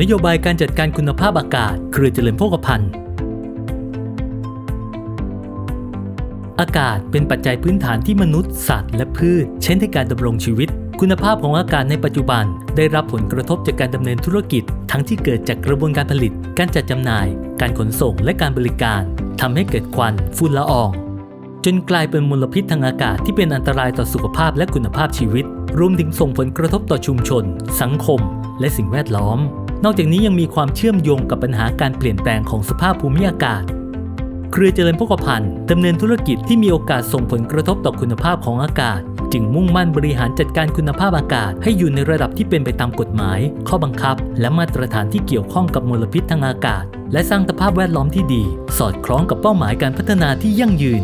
นโยบายการจัดการคุณภาพอากาศ เครือเจริญโภคภัณฑ์อากาศเป็นปัจจัยพื้นฐานที่มนุษย์ สัตว์และพืช ใช้ในการดำรงชีวิต คุณภาพของอากาศในปัจจุบัน ได้รับผลกระทบจากการดำเนินธุรกิจ ทั้งที่เกิดจากกระบวนการผลิต การจัดจำหน่าย การขนส่งและการบริการทำให้เกิดควันฝุ่นละออง จนกลายเป็นมลพิษทางอากาศที่เป็นอันตรายต่อสุขภาพและคุณภาพชีวิต รวมถึงส่งผลกระทบต่อชุมชน สังคม และสิ่งแวดล้อม นอกจากนี้ยังมีความเชื่อมโยงกับปัญหาการเปลี่ยนแปลงของสภาพภูมิอากาศ เครือเจริญโภคภัณฑ์ดำเนินธุรกิจที่มีโอกาสส่งผลกระทบต่อคุณภาพของอากาศ จึงมุ่งมั่นบริหารจัดการคุณภาพอากาศ ให้อยู่ในระดับที่เป็นไปตามกฎหมาย ข้อบังคับ และมาตรฐานที่เกี่ยวข้องกับมลพิษทางอากาศ และสร้างสภาพแวดล้อมที่ดี สอดคล้องกับเป้าหมายการพัฒนาที่ยั่งยืน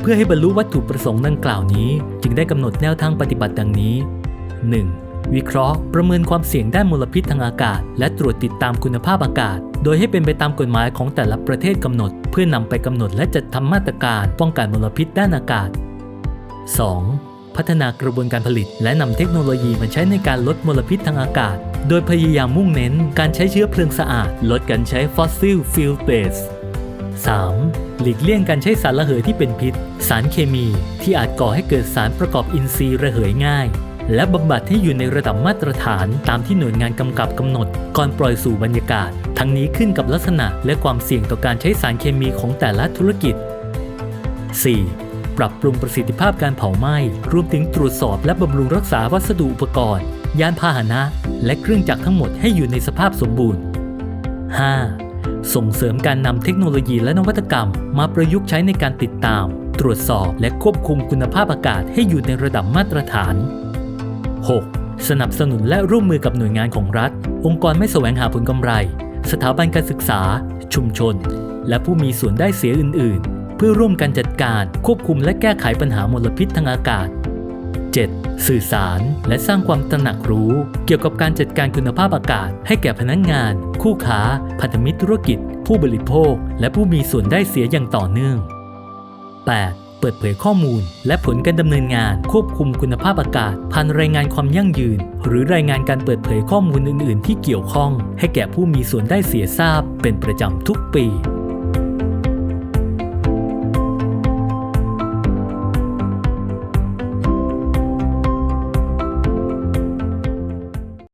เพื่อให้บรรลุวัตถุประสงค์ดังกล่าวนี้ จึงได้กำหนดแนวทางปฏิบัติดังนี้ 1. วิเคราะห์ประเมินความเสี่ยงด้านมลพิษทางอากาศ และตรวจติดตามคุณภาพอากาศ โดยให้เป็นไปตามกฎหมายของแต่ละประเทศกำหนด เพื่อนำไปกำหนดและจัดทำมาตรการป้องกันมลพิษด้านอากาศ 2. พัฒนากระบวนการผลิต และนำเทคโนโลยีมาใช้ในการลดมลพิษทางอากาศ โดยพยายามมุ่งเน้นการใช้เชื้อเพลิงสะอาด ลดการใช้ฟอสซิลฟิลเบส 3. หลีกเลี่ยงการใช้สารระเหยที่เป็นพิษ สารเคมี ที่อาจก่อให้เกิดสารประกอบอินทรีย์ระเหยง่าย และบำบัดให้อยู่ในระดับมาตรฐานตามที่หน่วยงานกำกับกำหนด ก่อนปล่อยสู่บรรยากาศ ทั้งนี้ขึ้นกับลักษณะและความเสี่ยงต่อการใช้สารเคมีของแต่ละธุรกิจ 4. ปรับปรุงประสิทธิภาพการเผาไหม้ รวมถึงตรวจสอบและบำรุงรักษาวัสดุอุปกรณ์ ยานพาหนะ และเครื่องจักรทั้งหมดให้อยู่ในสภาพสมบูรณ์ 5. ส่งเสริมการนำเทคโนโลยีและนวัตกรรม มาประยุกต์ใช้ในการติดตาม ตรวจสอบและควบคุมคุณภาพอากาศให้อยู่ในระดับมาตรฐาน 6. สนับสนุนและร่วมมือกับหน่วยงานของรัฐ องค์กรไม่แสวงหาผลกำไร สถาบันการศึกษา ชุมชน และผู้มีส่วนได้เสียอื่น ๆ เพื่อร่วมกันจัดการควบคุมและแก้ไขปัญหามลพิษทางอากาศ 7. สื่อสารและสร้างความตระหนักรู้ เกี่ยวกับการจัดการคุณภาพอากาศ ให้แก่พนักงงาน คู่ค้า พันธมิตรธุรกิจ ผู้บริโภค และผู้มีส่วนได้เสียอย่างต่อเนื่อง 8. เปิดเผยข้อมูล และผลการดำเนินงาน ควบคุมคุณภาพอากาศผ่านรายงานความยั่งยืน หรือรายงานการเปิดเผยข้อมูลอื่น ๆ ที่เกี่ยวข้อง ให้แก่ผู้มีส่วนได้เสียทราบเป็นประจำทุกปี